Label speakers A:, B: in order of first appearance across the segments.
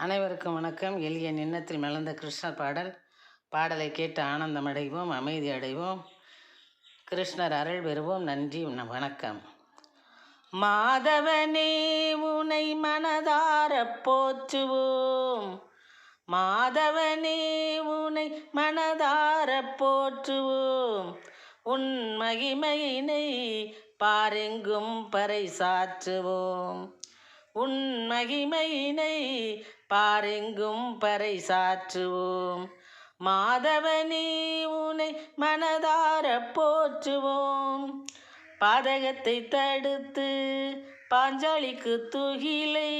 A: அனைவருக்கும் வணக்கம். எளிய நின்னத்தில் மலர்ந்த கிருஷ்ணர் பாடல். பாடலை கேட்டு ஆனந்தம் அடைவோம் அமைதி அடைவோம். கிருஷ்ணர் அருள் பெறுவோம். நன்றி வணக்கம். மாதவனே உனை மனதார போற்றுவோம். மாதவனே உனை மனதார போற்றுவோம். உன் மகிமையினை பாரெங்கும் பறைசாற்றுவோம் உன் மகிமையினை பாரெங்கும் பறைசாற்றுவோம். மாதவனே உனை மனதார போற்றுவோம். பாதகத்தை தடுத்து பாஞ்சாலிக்கு துகிலை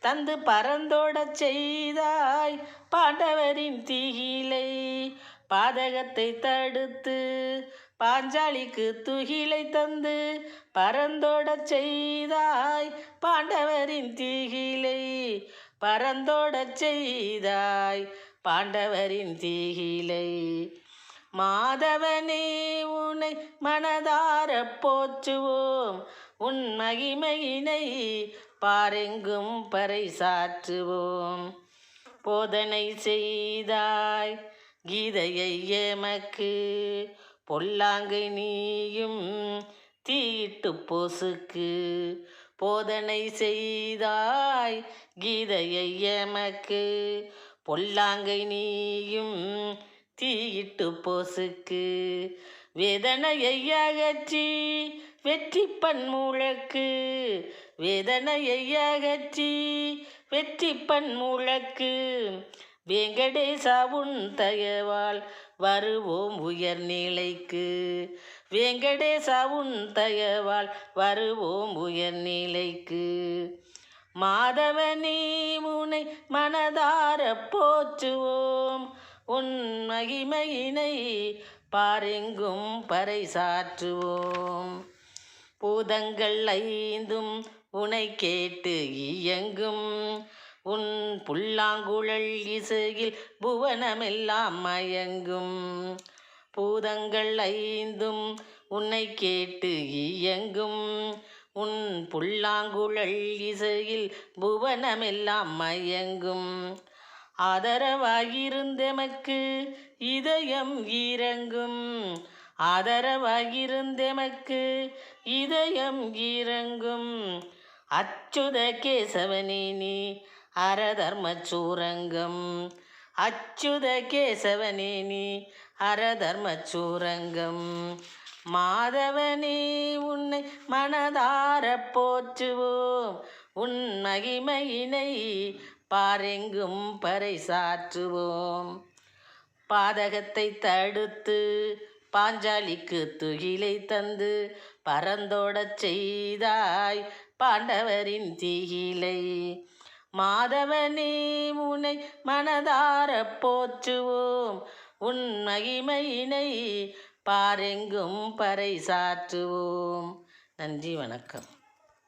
A: தந்து பறந்தோடச் செய்தாய் பாண்டவரின் திகிலை. பாதகத்தை தடுத்து பாஞ்சாலிக்கு துகிலை தந்து பரந்தோட செய்தாய் பாண்டவரின் திகிலை. பரந்தோடச் செய்தாய் பாண்டவரின் திகிலை. மாதவனே உன்னை மனதார போற்றுவோம். உன் மகிமையினை பாரெங்கும் பறைசாற்றுவோம். போதனை செய்தாய் கீதையை எமக்கு பொல்லாங்கை நீயும் தீட்டு பொசுக்கு. போதனை செய்தாய் கீதையை எமக்கு. பொல்லாங்கை நீயும் தீயிட்டு பொசுக்கு. வேதனையை அகற்றி வெற்றி பன்முழக்கு வேதனையை அகற்றி வெற்றி பன்முழக்கு வேங்கடேசா உன் தயவால் வருவோம் உயர்நிலைக்கு. வேங்கடேசா உன் தயவால் வருவோம் உயர்நிலைக்கு. மாதவனே உனை மனதார போற்றுவோம். உன் மகிமையினை பாரெங்கும் பறைசாற்றுவோம். பூதங்கள் ஐந்தும் உனை கேட்டு இயங்கும். உன் புல்லாங்குழல் இசையில் புவனமெல்லாம் மயங்கும். பூதங்கள் ஐந்தும் உன்னை கேட்டு இயங்கும். உன் புல்லாங்குழல் இசையில் புவனமெல்லாம் மயங்கும். ஆதரவாயிருந்தெமக்கு இதயம் இறங்கும் ஆதரவாயிருந்தெமக்கு இதயம் இறங்கும் அச்சுத கேசவனே நீ அரதர்ம சூரங்கம் அச்சுத கேசவனே நீ அரதர்ம சூரங்கம் மாதவனே உன்னை மனதார போற்றுவோம். உன் மகிமையினை பாரெங்கும் பறைசாற்றுவோம். பாதகத்தை தடுத்து பாஞ்சாலிக்கு துகிலை தந்து பறந்தோடச் செய்தாய் பாண்டவரின் திகிலை. மாதவனே உனை மனதார போற்றுவோம். உன் மகிமையினை பாரெங்கும் பறைசாற்றுவோம் நன்றி வணக்கம்.